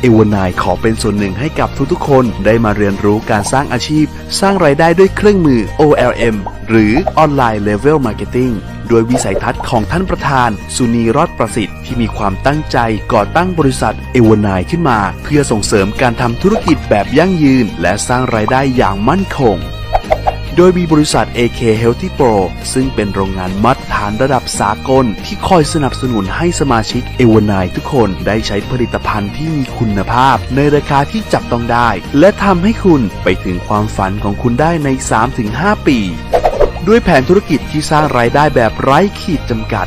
เอวานายขอเป็นส่วนหนึ่งให้กับทุกๆ คนได้มาเรียนรู้การสร้างอาชีพ สร้างรายได้ด้วยเครื่องมือ OLM หรือ Online Level Marketing โดยวิสัยทัศน์ของท่านประธาน สุนีรอดประสิทธิ์ที่มีความตั้งใจก่อตั้งบริษัทเอวานายขึ้นมา เพื่อส่งเสริมการทำธุรกิจแบบยั่งยืน และสร้างรายได้อย่างมั่นคง โดยมีบริษัท AK Healthy Pro ซึ่งเป็นโรงงานมาตรฐานระดับสากล ที่คอยสนับสนุนให้สมาชิกเอวานายทุกคนได้ใช้ผลิตภัณฑ์ที่มีคุณภาพ ในราคาที่จับต้องได้ และทำให้คุณไปถึงความฝันของคุณได้ใน 3-5 ปีด้วยแผนธุรกิจที่สร้างรายได้แบบไร้ขีดจำกัด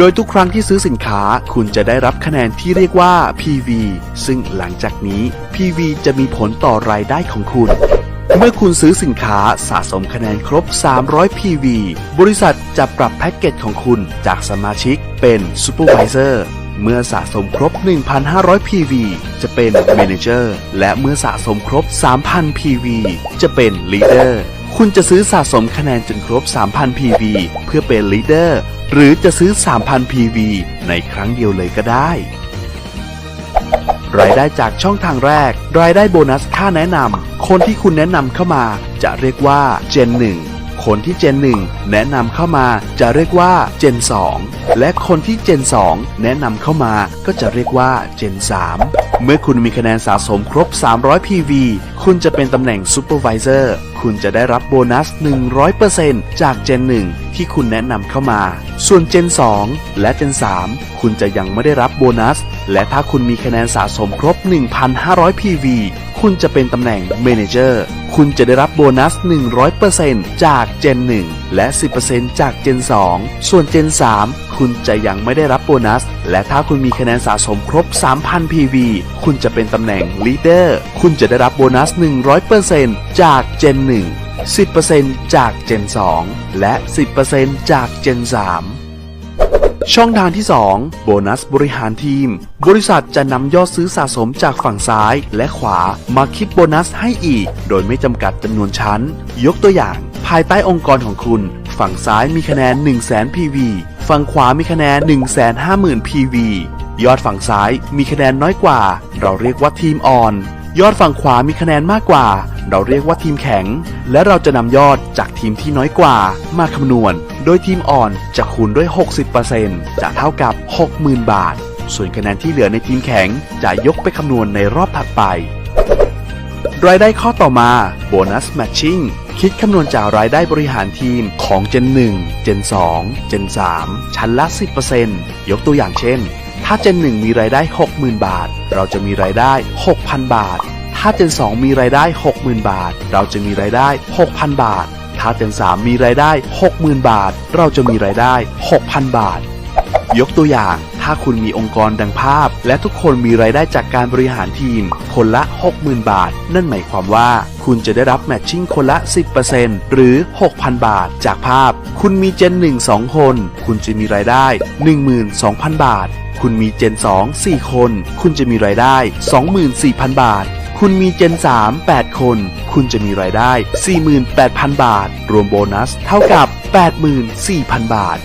โดยทุกครั้งที่ซื้อสินค้าคุณจะได้รับคะแนนที่เรียกว่า PV ซึ่งหลังจากนี้ PV จะมีผลต่อรายได้ของคุณ เมื่อคุณซื้อสินค้าสะสมคะแนนครบ 300 PV บริษัทจะปรับแพ็กเกจของคุณจากสมาชิกเป็น Supervisor เมื่อสะสมครบ 1,500 PV จะเป็น Manager และเมื่อสะสมครบ 3,000 PV จะเป็น Leader คุณจะซื้อสะสมคะแนนจนครบ 3,000 PV เพื่อเป็น Leader หรือจะซื้อ 3,000 PV ในครั้งเดียวเลยก็ได้ รายได้จากช่องทางแรก รายได้โบนัสค่าแนะนำคนที่คุณแนะนำเข้ามา จะเรียกว่าเจน1 คนที่เจน1แนะนำเข้ามาจะเรียกว่าเจน2และคนที่เจน2แนะนำเข้ามาก็จะเรียกว่าเจน3เมื่อคุณมีคะแนนสะสมครบ 300 PV คุณจะเป็นตำแหน่ง Supervisor คุณจะได้รับโบนัส 100%จากเจน1ที่คุณแนะนำเข้ามา ส่วนเจน2และเจน3คุณจะยังไม่ได้รับโบนัส และถ้าคุณมีคะแนนสะสมครบ 1,500 PV คุณจะเป็นตำแหน่ง Manager คุณจะได้รับโบนัส 100%จากเจน1และ 10%จากเจน2ส่วนเจน3คุณจะยังไม่ได้รับโบนัส และถ้าคุณมีคะแนนสะสมครบ 3,000 PV คุณจะเป็นตำแหน่ง Leader คุณจะได้รับโบนัส 100%จากเจน1 10%จากเจน2และ 10%จากเจน3 ช่องทางที่ 2 โบนัสบริหารทีม บริษัทจะนำยอดซื้อสะสมจากฝั่งซ้ายและขวามาคิดโบนัสให้อีก โดยไม่จำกัดจำนวนชั้น ยกตัวอย่าง ภายใต้องค์กรของคุณ ฝั่งซ้ายมีคะแนน 1 0 0 0 0แสน PV ฝั่งขวามีคะแนน 1 5 0 0 0 0 PV ยอดฝั่งซ้ายมีคะแนนน้อยกว่า เราเรียกว่าทีมอ่อน ยอดฝั่งขวามีคะแนนมากกว่า เราเรียกว่าทีมแข็ง และเราจะนำยอดจากทีมที่น้อยกว่า มาคำนวณ โดยทีมอ่อนจะคูณด้วย 60%จะเท่ากับ 60,000 บาท ส่วนคะแนนที่เหลือในทีมแข็ง จะยกไปคำนวณในรอบถัดไป รายได้ข้อต่อมาโบนัสแมทชิ่งคิดคำนวณจากรายได้บริหารทีมของเจน1เจน2เจน3ชั้นละ 10%ยกตัวอย่างเช่น ถ้าเจน1มีรายได้ 60,000 บาท เราจะมีรายได้ 6,000 บาท ถ้าเจน2มีรายได้ 60,000 บาท เราจะมีรายได้ 6,000 บาท ถ้าเจน3มีรายได้ 60,000 บาท เราจะมีรายได้ 6,000 บาท ยกตัวอย่าง ถ้าคุณมีองค์กรดังภาพ และทุกคนมีรายได้จากการบริหารทีม คนละ 60,000 บาท นั่นหมายความว่าคุณจะได้รับแมทชิ่งคนละ 10%หรือ 6,000 บาท จากภาพ คุณมีเจน 1 2 คน คุณจะมีรายได้ 12,000 บาท คุณมีเจน 2 4 คน คุณจะมีรายได้ 24,000 บาท คุณมีเจน 3 8 คน คุณจะมีรายได้ 48,000 บาท รวมโบนัสเท่ากับ 84,000 บาท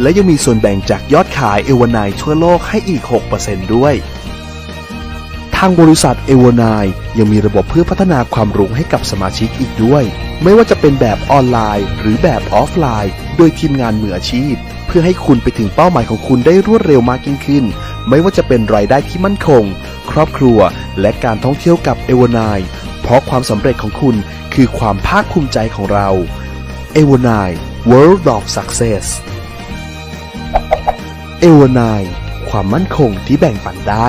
และยังมีส่วนแบ่งจากยอดขายเอวานายทั่วโลกให้อีก 6%ด้วย ทางบริษัทเอวานายยังมีระบบเพื่อพัฒนาความรู้ให้กับสมาชิกอีกด้วย ไม่ว่าจะเป็นแบบออนไลน์ หรือแบบออฟไลน์ โดยทีมงานมืออาชีพ เพื่อให้คุณไปถึงเป้าหมายของคุณได้รวดเร็วมากยิ่งขึ้น ไม่ว่าจะเป็นรายได้ที่มั่นคง ครอบครัว และการท่องเที่ยวกับเอวานายเพราะความสำเร็จของคุณคือความภาคภูมิใจของเราเอวานาย World of Success เอวานาย ความมั่นคงที่แบ่งปันได้